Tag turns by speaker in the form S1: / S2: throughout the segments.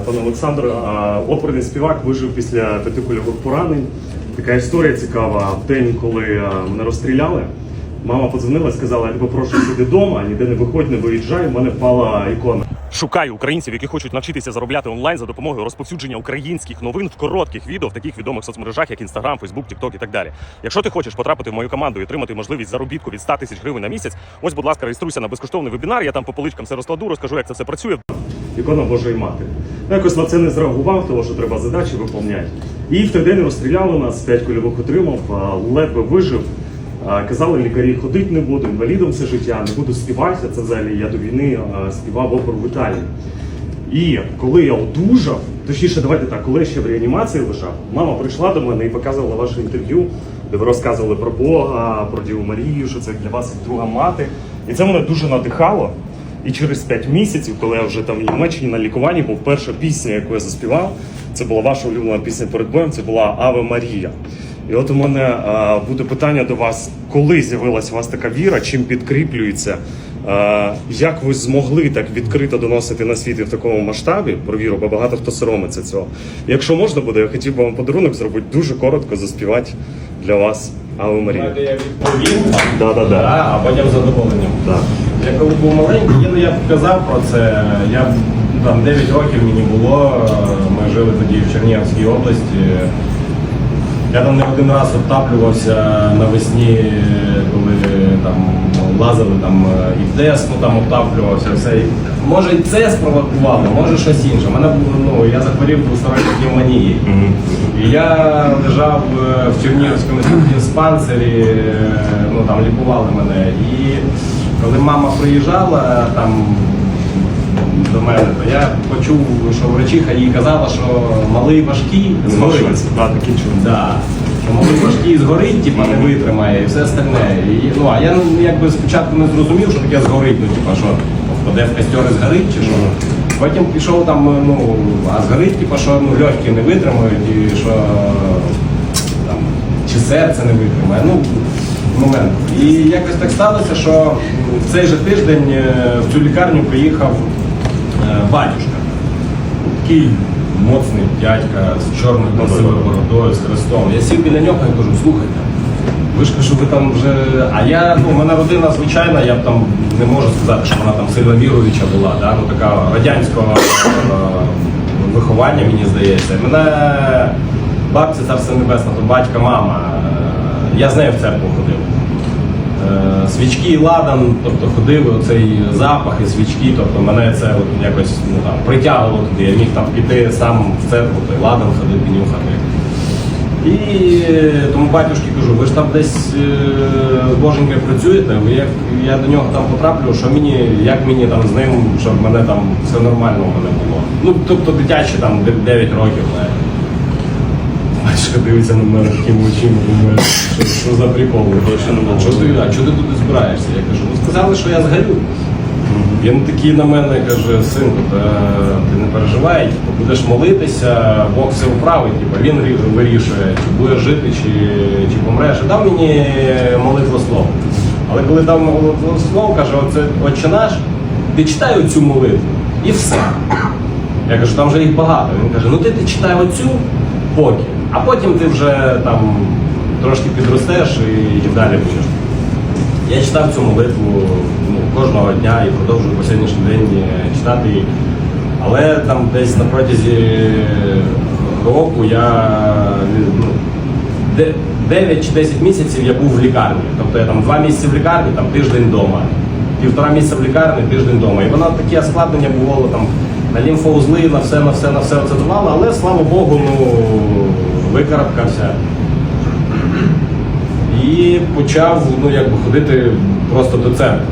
S1: Пане Олександр, а, оперний співак вижив після п'ятикульових поранень. Така історія цікава. В день, коли мене розстріляли, мама подзвонила і сказала: я тебе прошу сиди вдома, ніде не виходь, не виїжджай. В мене впала ікона. Шукаю українців, які хочуть навчитися заробляти онлайн за допомогою розповсюдження українських новин в коротких відео в таких відомих соцмережах, як Instagram, Facebook, TikTok і так далі. Якщо ти хочеш потрапити в мою команду і отримати можливість заробітку від 100 тисяч гривень на місяць, ось, будь ласка, реєструйся на безкоштовний вебінар. Я там по поличкам все розкладу, розкажу, як це все працює. Ікона Божої Матері. Якось на це не зреагував, тому що треба задачі виповняти. І в той день розстріляли нас, п'ять кульових отримав, ледве вижив. Казали лікарі, ходити не буду, інвалідом все життя, не буду співати. Це взагалі я до війни співав оперу в Італії. І коли я одужав, точніше, давайте так, коли я ще в реанімації лежав, мама прийшла до мене і показувала ваше інтерв'ю, де ви розказували про Бога, про Діву Марію, що це для вас друга мати. І це мене дуже надихало. І через 5 місяців, коли я вже там в Німеччині на лікуванні був перша пісня, яку я заспівав, це була ваша улюблена пісня перед боєм, це була Аве Марія. І от у мене а, буде питання до вас, коли з'явилася у вас така віра, чим підкріплюється? А, як ви змогли так відкрито доносити на світ і в такому масштабі про віру, бо багато хто соромиться цього. Якщо можна буде, я хотів би вам подарунок зробити дуже коротко заспівати для вас Аве Марія.
S2: Я відповім,
S1: Да, да, да.
S2: а потім задоволенням.
S1: Да.
S2: Я коли був маленький, ну, я казав про це. Я там 9 років мені було. Ми жили тоді в Чернігівській області. Я там не один раз обтаплювався навесні, коли там лазили там і в ТЕС, ну там обтаплювався все. Може і це спровокувало, може щось інше. Мене ну я захворів двосторонньою пневмонією. І я лежав е, в Чернігівському диспансері, е, ну там лікували мене. І коли мама приїжджала там до мене, то я почув, що врачиха їй казала, що малий важкий згорить.
S1: Да.
S2: Да. Що малий важкий згорить, типа не витримає і все остальне. І, ну, а я ну, якби спочатку не зрозумів, що таке згорить, ну типа що впаде в костер і згорить чи що. Потім пішов там, ну, а згорить, типа, що ну, легкі не витримають і що там, чи серце не витримає. Ну, момент. І якось так сталося, що в цей же тиждень е, в цю лікарню приїхав е, батюшка. Такий моцний дядька з чорною красивою бородою, з хрестом. Я сів біля нього і кажу, слухайте, ви ж що ви там вже. А я, ну, в мене родина звичайна, я б там не можу сказати, що вона там сильно віруюча була, да? ну така радянського е, виховання, мені здається. Мене бабця царство небесна, то батька, мама. Е, Я з нею в церкву ходив. Е, Свічки і ладан, тобто ходив оцей запах і свічки, тобто мене це от якось ну, там, притягувало туди. Я міг там піти сам в церкву, той ладан ходити, нюхати. І е, тому батюшки кажу, ви ж там десь е, з Боженькою працюєте, ви як я до нього там потраплю, що мені, як мені там з ним, щоб мене там все нормально у мене було. Ну, тобто дитячі там 9 років. не. Батюшка дивиться на мене такими очима, думає, що, що за прикол. Що ти, а чого ти туди збираєшся? Я кажу, ну сказали, що я згорю. Він такий на мене каже, синку, та ти не переживай, типу, будеш молитися, Бог все вправить, типу, він вирішує, чи будеш жити, чи, чи помреш. І дав мені молитву слово. Але коли дав молитву слово, каже, оце отче наш, ти читай оцю молитву і все. Я кажу, там вже їх багато. Він каже, ну ти, ти читай оцю поки, а потім ти вже там трошки підростеш і, далі будеш. Я читав цю молитву ну, кожного дня і продовжую по сьогоднішній день е, читати її. Але там десь на протязі року я ну, 9 чи 10 місяців я був в лікарні. Тобто я там 2 місяці в лікарні, там тиждень вдома. Півтора місяця в лікарні, тиждень вдома. І воно таке складнення було там на лімфоузли, на все, на все, на все це давало, але слава Богу, ну викарабкався. І почав ну, якби, ходити просто до церкви.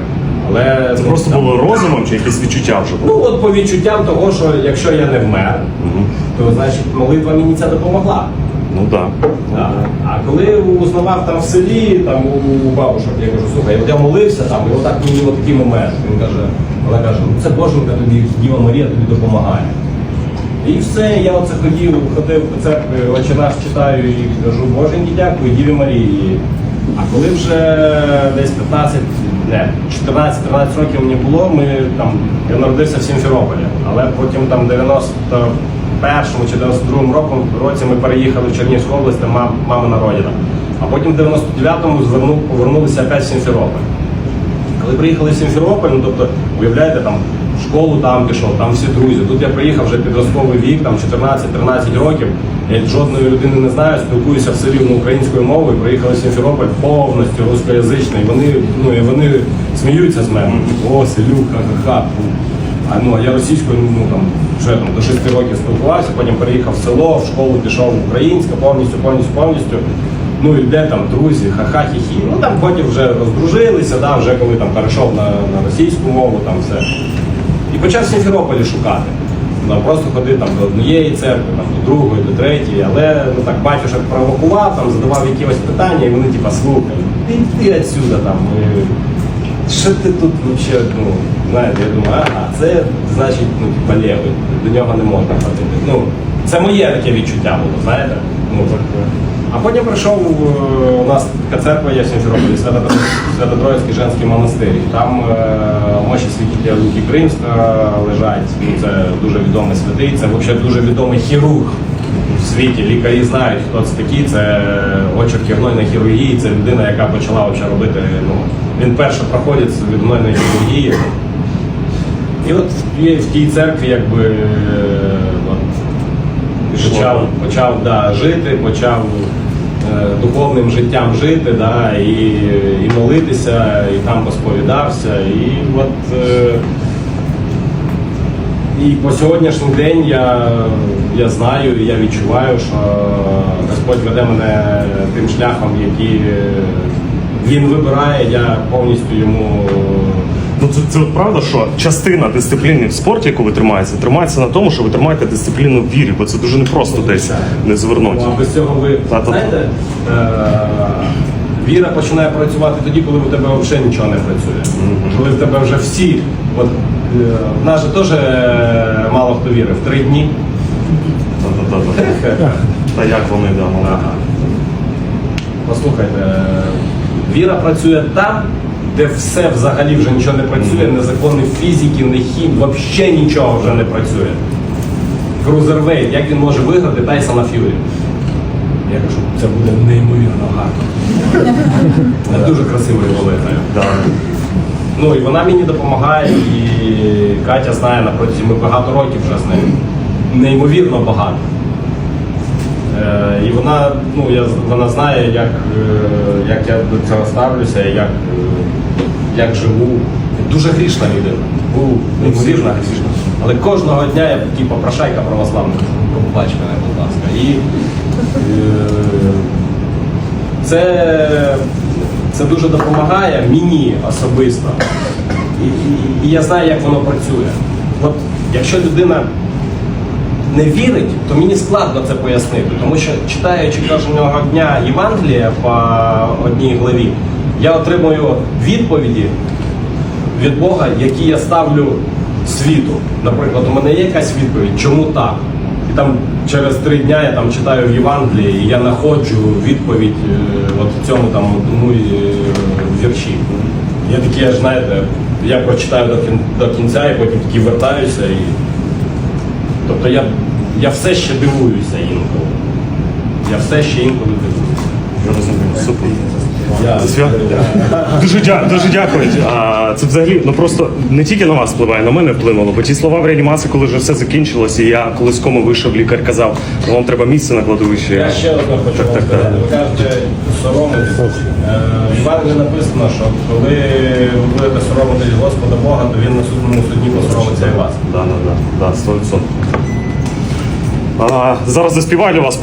S2: Але
S1: Це
S2: ну,
S1: просто
S2: там-
S1: було розумом чи якесь відчуття вже було?
S2: Ну от по відчуттям того, що якщо я не вмер, то значить молитва мені ця допомогла.
S1: Ну так.
S2: Да. А коли узнавав там в селі, там у, бабушок, я кажу, слухай, от я молився там, і отак мені такий момент. Він каже, вона каже, ну це Боженька тобі, Діва Марія тобі допомагає. І все, я оце ходив, ходив до церкви, очі наш читаю і кажу, Боженьки, дякую, Діві Марії. А коли вже десь 15, не, 14-13 років мені було, ми там, я народився в Сімферополі. Але потім там 91-му чи 92-му року, році ми переїхали в Чернігівську область, там мам, мамина родина. А потім в 99-му зверну, повернулися опять в Сімферополь. Коли приїхали в Сімферополь, ну тобто, уявляєте, там в школу там пішов, там всі друзі. Тут я приїхав вже підростковий вік, там 14-13 років. Я жодної людини не знаю, спілкуюся все рівно українською мовою. Приїхали в Сімферополь повністю рускоязичний. Вони, ну, і вони сміються з мене. О, селюка, ха-ха. А ну а я російською ну там вже там до 6 років спілкувався, потім переїхав в село, в школу пішов українська, повністю, повністю, повністю. Ну і де там друзі, ха-ха, хі-хі. Ну там потім вже роздружилися, да, вже коли там перейшов на, на російську мову, там все. І почав в Сімферополі шукати. Ну, просто ходив там до однієї церкви, там, до другої, до третьої, але ну так батюшок провокував, там задавав якісь питання, і вони типа слухай, ти йди отсюда там. і що ти тут взагалі, ну, знаєте, я думаю, ага, це значить, ну, типа левий, до нього не можна ходити. Ну, це моє таке відчуття було, знаєте? Ну, так, е. а потім прийшов, е, у нас така церква в Сімферополі, Свято- Свято-Троїцький женський монастир. Там е, мощі святителя Луки Кримська лежать. Ну, це дуже відомий святий, це взагалі дуже відомий хірург в світі. Лікарі знають, хто це такий. Це очерк гнойної хірургії, це людина, яка почала робити. Ну, він перший проходить від гнойної хірургії. І от в тій церкві якби е, от, почав, почав да, жити, почав е, духовним життям жити, да, і, і молитися, і там посповідався. І от е, і по сьогоднішній день я, я знаю і я відчуваю, що Господь веде мене тим шляхом, який е, він вибирає, я повністю йому.
S1: Ну це, це от правда, що частина дисципліни в спорті, яку ви тримаєте, тримається на тому, що ви тримаєте дисципліну в вірі, бо це дуже непросто десь не звернути.
S2: Ну, а без цього ви знаєте, е, віра починає працювати тоді, коли в тебе взагалі нічого не працює. Коли в тебе вже всі. От, е, в нас же теж е, мало хто вірив. В три дні.
S1: Та-та-та-та. Та як вони да.
S2: Ага. Послухайте, віра працює там, де все взагалі вже нічого не працює, не закони фізики, не хім, взагалі нічого вже не працює. Крузервейт, як він може виграти Тайсона Ф'юрі? Я кажу, це буде неймовірно гарно. Вона дуже красивою волитою.
S1: Да.
S2: Ну і вона мені допомагає, і Катя знає на протязі ми багато років вже з нею. Неймовірно багато. Е, і вона, ну, я, вона знає, як, е, як я до цього ставлюся, як, як живу. Дуже грішна людина. Був неймовірно грішна. Але кожного дня я такий попрошайка православний. Побач мене, будь ласка. І е, це, це дуже допомагає мені особисто. І, і, і я знаю, як воно працює. От якщо людина не вірить, то мені складно це пояснити, тому що читаючи кожного дня Євангелія по одній главі, я отримую відповіді від Бога, які я ставлю світу. Наприклад, у мене є якась відповідь, чому так? І там через три дня я там читаю в Євангелії, і я знаходжу відповідь е, от цьому там одному е, вірші. Я такий, знаєте, я прочитаю до, кін- до кінця і потім такий вертаюся і. Тобто я, я все ще дивуюся інколи. Я все ще інколи дивуюся.
S1: Я розумію. Супер.
S2: Я?
S1: Дуже, дя- дуже дякую. А, це взагалі ну просто не тільки на вас впливає, на мене вплинуло. Бо ті слова в реанімації, коли вже все закінчилося, і я коли з кому вийшов, лікар казав, ну вам треба місце на кладовищі.
S2: Я ще одне хочу
S1: Так,
S2: вам сказати. Ви кажете, соромитись. Е, В Євангелії написано, що коли ви будете соромитись Господа Бога, то він на судному судді посоромиться і вас.
S1: Да, да, да, 100%. Зараз заспіваю для вас.